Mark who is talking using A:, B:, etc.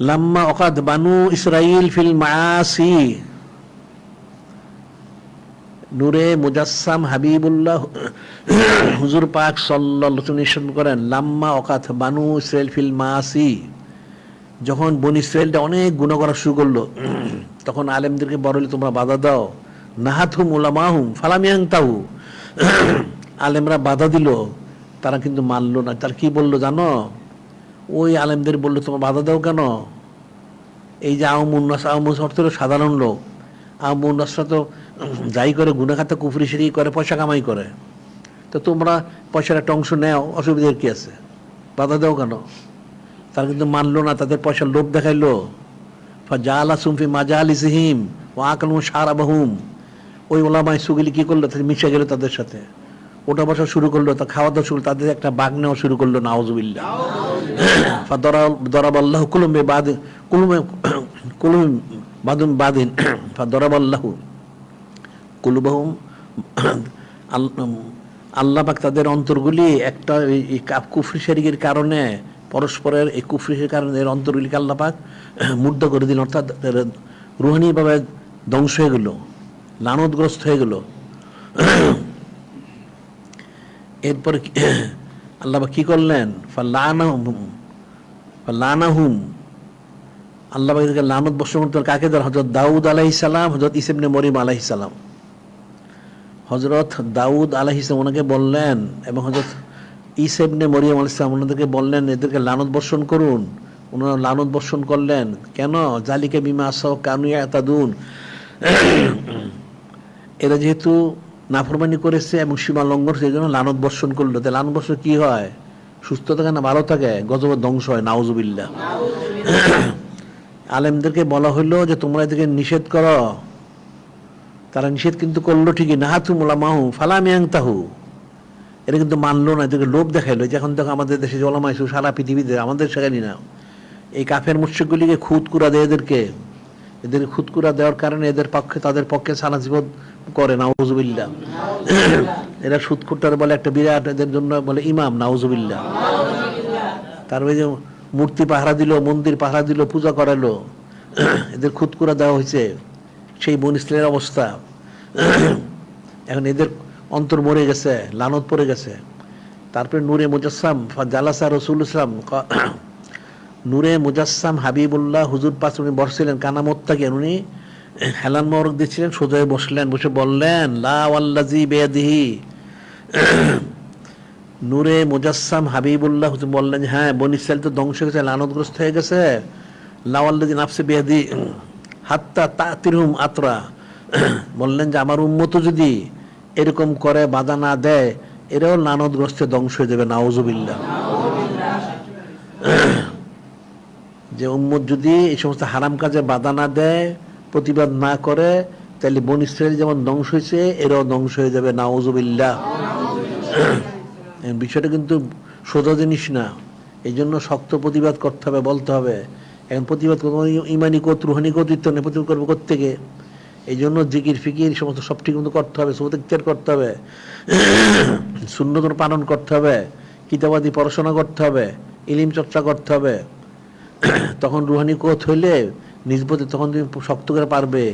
A: লাম্মা অকাদ বানু ইসরাইল ফিল মাসি নূরে মুজাসসাম হাবিবুল্লাহ হুজুর পাক নিঃসরণ করেন লাম্মা অকাত বানু ইসরাইল ফিল মাসি যখন বন ইসরায়েলটা অনেক গুণা করা শুরু করল, তখন আলেমদেরকে বড়লে তোমরা বাধা দাও। নাহাথুম উলামাহুম ফালামিয়াং তাহু আলেমরা বাধা দিল, তারা কিন্তু মানলো না। তার কি বলল জানো? ওই আলেমদের বলল, তোমরা বাধা দাও কেন? এই যে আহমুন্নাস আহমুস অর্থ হলো সাধারণ লোক। আহমুন্নাসরা তো যাই করে গুণাখাতা কুফরি সিঁড়ি করে, পয়সা কামাই করে। তো তোমরা পয়সার একটা অংশ নেও, অসুবিধার কি আছে? বাধা দাও কেন? তারা কিন্তু মানলো না, তাদের পয়সার লোভ দেখাইলো। জালা সুমফি মাজা আলি সিহিম ও আকাল সারা বাহুম ওই ওলামাই সুগিলি কী করল? তাদের মিশে গেল তাদের সাথে। ওটা বসা শুরু করল, তা খাওয়া দাওয়া শুরু, তাদের একটা বাঘ নেওয়া শুরু করল নাওজুবিল্লা দরাবাল্লাহ কুলুমে বাদ কুলুমে কুলুম বাদুম বাদিন দরাবাল্লাহ কুলুবাহুম আল্লাহ পাক তাদের অন্তরগুলি একটা এই- কুফরি শরিকের কারণে, পরস্পরের এই কুফরির কারণে এর অন্তরগুলিকে আল্লাহ পাক মুগ্ধ করে দিলেন। অর্থাৎ রুহানিভাবে ধ্বংস হয়ে গেল, লানতগ্রস্ত হয়ে গেল। এরপরে আল্লাহ কি করলেন? ফাল্লানাহুম আল্লাহ এদেরকে লানত বর্ষণ করতে কাকে দেন হজরত দাউদ আলাইহিস সালাম হজরত ইসেবনে মরিম আলাইহিস সালাম। হজরত দাউদ আলাহিসাম ওনাকে বললেন এবং হজরত ইসেবনে মরিয়াম আলাইসালাম ওনাদেরকে বললেন, এদেরকে লানত বর্ষণ করুন। ওনারা লানত বর্ষণ করলেন। কেন? জালিকে বিমা আসাও কানুয়া তাদুন এরা যেহেতু নাফরমানি করেছে এবং সীমা লঙ্ঘন সেই জন্য লানত বর্ষণ করল। তাই লানত বর্ষণ কি হয়? সুস্থ থাকে না ভালো থাকে? গজবের ধ্বংস হয় নাউজুবিল্লা আলেমদেরকে বলা হলো যে, তোমরা এদেরকে নিষেধ করো। তারা নিষেধ কিন্তু করল ঠিকই না নাহাতু মোলামাহু ফালামিয়াং তাহু এটা কিন্তু মানলো না, এদেরকে লোভ দেখাইলো। যে এখন দেখো আমাদের দেশে জলমাইছু সারা পৃথিবীতে, আমাদের শেখালি না, এই কাফের মুর্শিকগুলিকে খুদকুরা দেয় এদেরকে। এদের খুদকুরা দেওয়ার কারণে এদের পক্ষে, তাদের পক্ষে সারা জীবন করে নাউজুবিল্লা এরা সুদকুটার বলে একটা বিরাট এদের জন্য বলে ইমাম নাউজুবিল্লা তারপরে যে মূর্তি পাহারা দিল, মন্দির পাহারা দিল, পূজা করালো। এদের খুদকুরা দেওয়া হয়েছে। সেই বন ইসলামের অবস্থা। এখন এদের অন্তর মরে গেছে, লানত পড়ে গেছে। তারপরে নূরে মুজাসসাম, ফা- জালাসা রসুল ইসলাম নূরে মুজাসসাম হাবিবুল্লাহ হুজুর পাশ উনি বসছিলেন কানামত থাকেন উনি হেলান মরক দিচ্ছিলেন, সোজায় বসলেন, বসে বললেন, লা ওয়াল্লাজি বেয়াদিহি। নূরে মুজাসসাম হাবিবুল্লাহ হুজুর বললেন হ্যাঁ বন ইসরায়েল তো ধ্বংস হয়ে গেছে, লানতগ্রস্ত হয়ে গেছে। লাওয়াল্লাজি নাফসে বেয়াদি হাত্তা তাতিরহুম আতরা। বললেন যে, আমার উম্মত যদি এরকম করে বাধা না দেয়, এরাও লানতগ্রস্তে ধ্বংস হয়ে যাবে, নাউজুবিল্লাহ। যে উম্মত যদি এই সমস্ত হারাম কাজে বাধা না দেয়, প্রতিবাদ না করে, তাহলে বন ইসরায়েল যেমন ধ্বংস হয়েছে, এরাও ধ্বংস হয়ে যাবে, নাউজুবিল্লাহ। এই বিষয়টা কিন্তু সোজা জিনিস না। এই জন্য শক্ত প্রতিবাদ করতে হবে, বলতে হবে। এখন প্রতিবাদ করব ইমানি কোত রুহানি কর্তৃত্ব নেই প্রতিবাদ করব কোথেকে এই জন্য জিকির, ফিকির সমস্ত সব ঠিক মতো করতে হবে সব ইখতিয়ার করতে হবে। শূন্যতন পালন করতে হবে, কিতাবাদি পড়াশোনা করতে হবে, ইলিম চর্চা করতে হবে। তখন রুহানি কোথ হইলে নিজ তখন তুমি শক্ত করে পারবে।